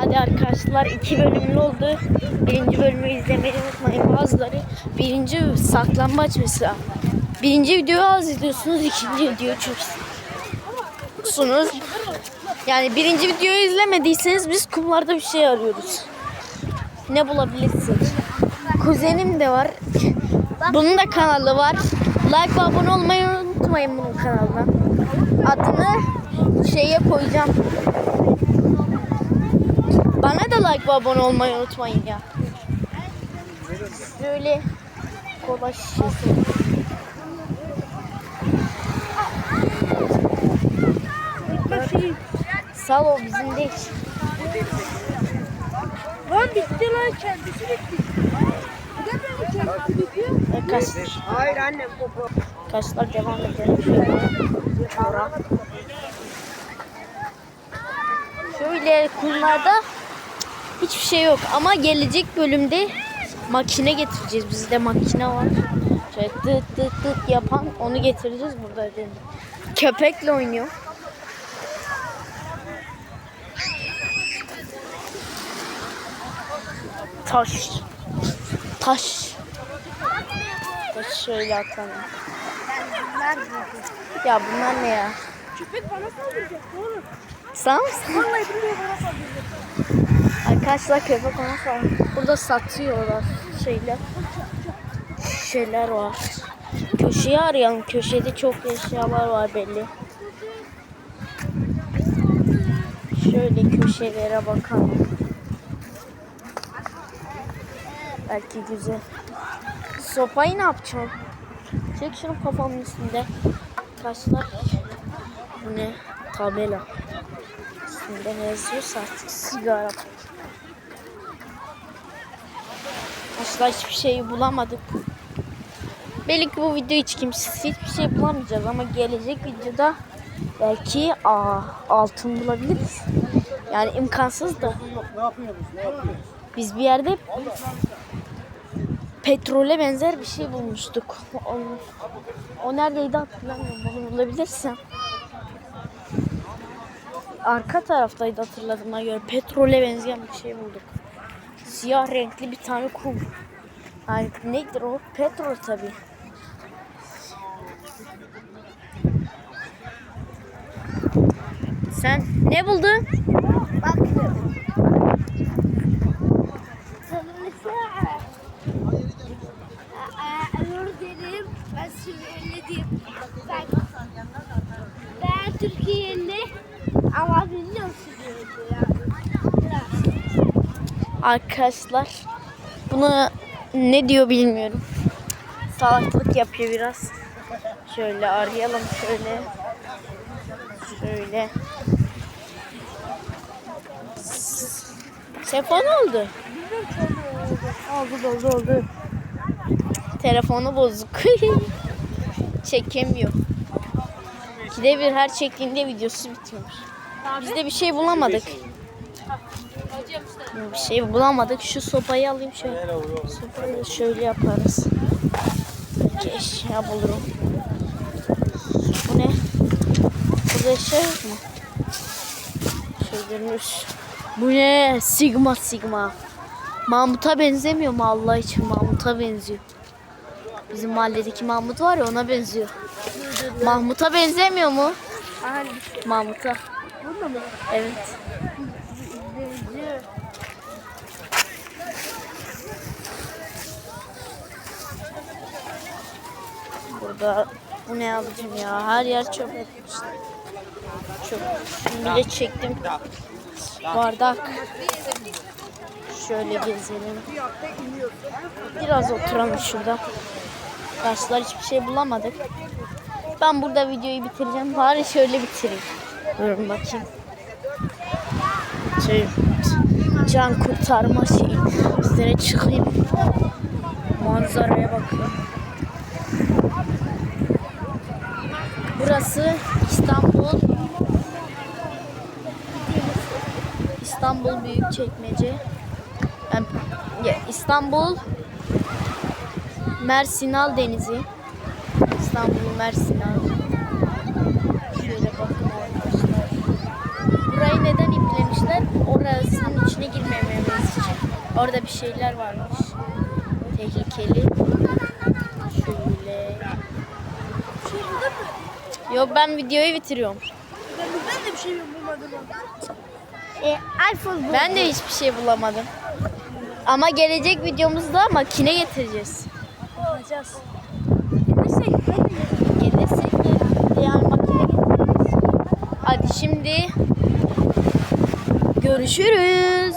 Hadi arkadaşlar iki bölümlü oldu. Birinci bölümü izlemeyi unutmayın. Bazıları birinci saklambaç mesela. Birinci videoyu az izliyorsunuz. ikinci videoyu çok izliyorsunuz. Yani birinci videoyu izlemediyseniz biz kumlarda bir şey arıyoruz. Ne bulabilirsiniz? Kuzenim de var. Bunun da kanalı var. Like ve abone olmayı unutmayın bunun kanalına. Adını şeye koyacağım. Bana da like ve abone olmayı unutmayın ya. Böyle kola şişesi. Sal o bizim değil. Lan bitti lan kendisi bitti. Arkadaşlar, Hayır annem popo. arkadaşlar devam. Sonra. Şöyle kumlarda hiçbir şey yok ama gelecek bölümde makine getireceğiz. Bizde makine var. Şöyle tıt tıt tıt yapan onu getireceğiz burada dedim. Köpekle oynuyor. Taş. Taş. Taş şöyle atalım. Ya bunlar ne ya? Köpek bana saldıracak oğlum. Sağ mısın? Vallahi bana saldıracak. Arkadaşlar köpek ona sağ. Burada satıyorlar şeyler. Şeyler var. Köşeyi arayalım. Köşede çok eşyalar var belli. Şöyle köşelere bakalım. Belki güzel. Sopayı ne yapacağım? Çek şunu kafamın üstünde. Taşlar. Bu ne? Tabela. Üstünde ne yazıyorsa artık sigara. Asla hiçbir şey bulamadık. Belki bu video hiç kimse hiçbir şey bulamayacağız ama gelecek videoda belki aa, altın bulabiliriz. Yani imkansız da. Biz bir yerde petrole benzer bir şey bulmuştuk. O, o neredeydi hatırlamıyorum. Bunu bulabilirsem. Arka taraftaydı hatırladığıma göre. Petrole benzeyen bir şey bulduk. Siyah renkli bir tane kum. Yani nedir o? Petrol tabii. Sen ne buldun? Bakıyorum. Ben Suriyeli diyeyim. Ben, ben Türkiye'li ama Suriyeli. Biraz. Arkadaşlar bunu ne diyor bilmiyorum. Salaklık yapıyor biraz. Şöyle arayalım şöyle. Şöyle. Telefon oldu. Oldu oldu oldu. Telefonu bozuk. Çekemiyor. İkide bir her çektiğinde videosu bitmiyor. Biz de bir şey bulamadık. Bir şey bulamadık. Şu sopayı alayım şöyle. Sopayı şöyle yaparız. Belki eşya bulurum. Bu ne? Burada eşya yok mu? Şöyle Bu ne? Sigma Sigma. Mahmut'a benzemiyor mu Allah için? Mahmut'a benziyor. Bizim mahalledeki Mahmut var ya ona benziyor. Mahmut'a benzemiyor mu? Mahmut'a. Bunda mı? Evet. Burada bu ne abicim ya? Her yer çöp etmişler. Çöp. Şimdi de çektim. Bardak. Şöyle gezelim. Biraz oturalım şurada. Arkadaşlar hiçbir şey bulamadık. Ben burada videoyu bitireceğim. Bari şöyle bitireyim. Durun bakayım. Şey, can kurtarma şeyi. Üstüne çıkayım. Manzaraya bakıyorum. Burası İstanbul. İstanbul Büyükçekmece. Yani, ya, İstanbul Mersinal Denizi. İstanbul Mersinal. Burayı neden iplemişler? Orasının için Orada bir şeyler varmış. Tehlikeli. Şöyle. Yok ben videoyu bitiriyorum. Ben, de bir şey bulmadım. E, iPhone. Ben de hiçbir şey bulamadım. Ama gelecek videomuzda makine getireceğiz. Alacağız. Gelirsek. Gelirsek yani makine getireceğiz. Hadi şimdi görüşürüz.